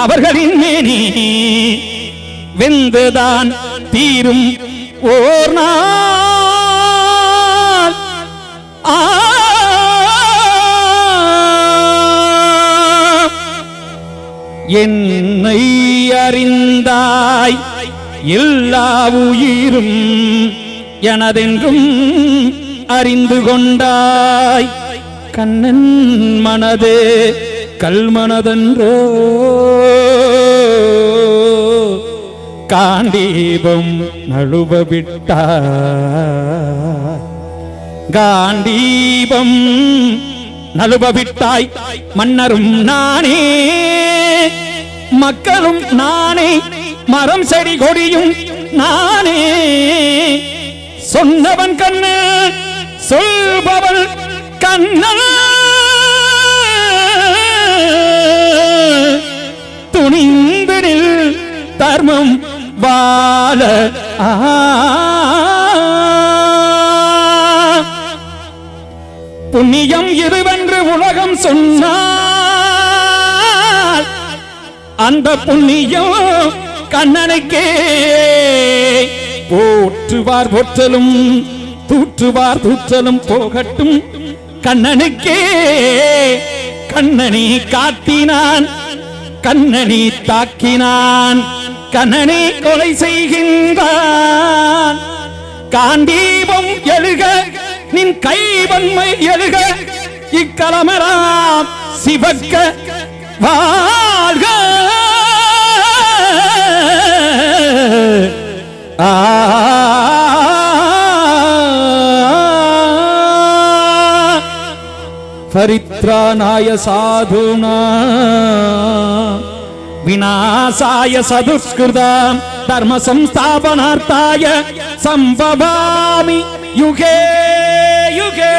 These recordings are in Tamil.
அவர்களின் மேனி. வெந்துதான் தீரும் ஓர் நாள். என்னை அறிந்தாய் எல்லா உயிரும் எனதென்றும் அறிந்து கொண்டாய். கண்ணன் மனதே கல்மனதன்றோ? காண்டீபம் நழுவ விட்டாய் காண்டீபம் நழுவ விட்டாய் மன்னரும் நானே மக்களும் நானே மரம் செடி கொடியும் நானே. சொன்னவன் கண்ணு சொல்பவள் கண்ணன் துணிந்தனில் தர்மம் வாழ புண்ணியம் இதுவென்று உலகம் சொன்னால் அந்த புண்ணியம் கண்ணனுக்கே. போற்றுவார் போற்றலும் தூற்றுவார் தூற்றலும் போகட்டும் கண்ணனுக்கே. கண்ணனை காத்தினான் கண்ணனி தாக்கினான். கண்ணனை கொலை செய்கின்றான். காண்டீபம் எழுக நின் கைவன்மை எழுக இக்கலமராம் சிவக்க வாழ்க. ஆ. பரித்ராணாய சாதுனா விநாசாய சதுஷ்கிருதாம் தர்ம சம்ஸ்தாபனார்த்தாய சம்பவாமி யுகே யுகே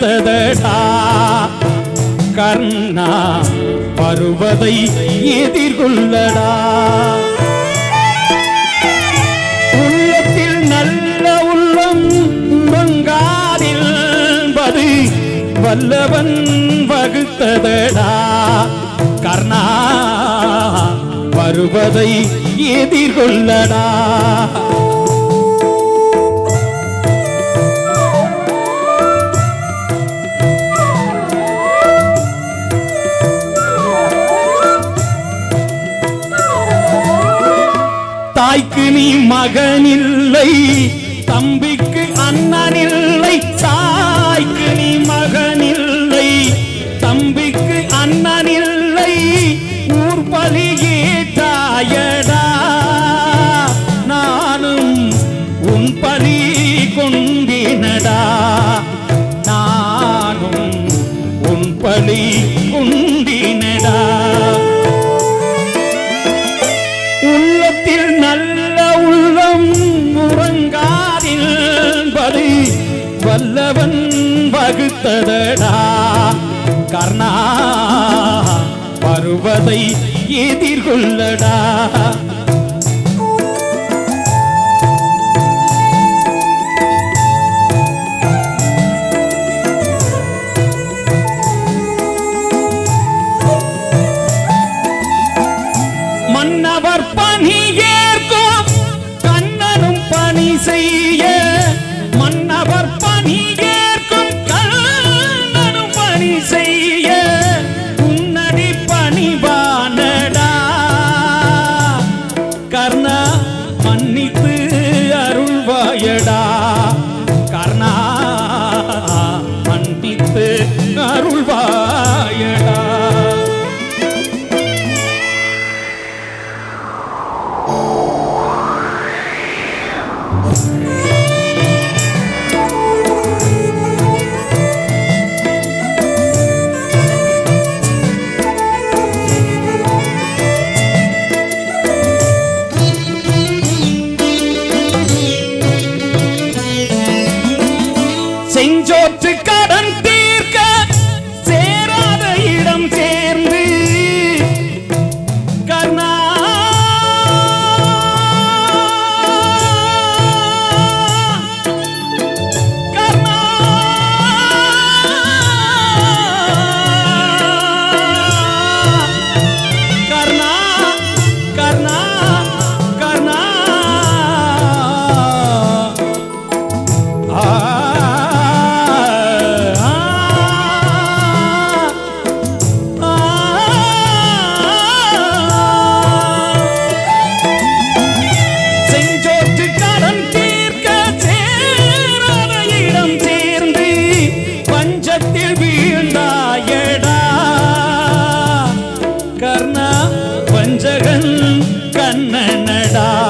வகுத்ததடா கர்ணா பருவதை எதிர்கொள்ளடா. உள்ளத்தில் நல்ல உள்ளம் உறங்காதிருப்பது வல்லவன் வகுத்ததடா. கர்ணா வருவதை எதிர்கொள்ளடா. தாய்க்கு நீ மகனில்லை. தம்பிக்கு அண்ணனில்லை. தாய்க்கு நீ மகனில்லை. தம்பிக்கு அண்ணனில்லை. ஊர் பலியே தாயடா நானும் உன் பலி கொண்டினடா. நானும் உன் பலி வல்லவன் வகுத்ததடா. கர்ணா வருவதை எதிர்கொள்ளடா. மகன் கண்ணனடா.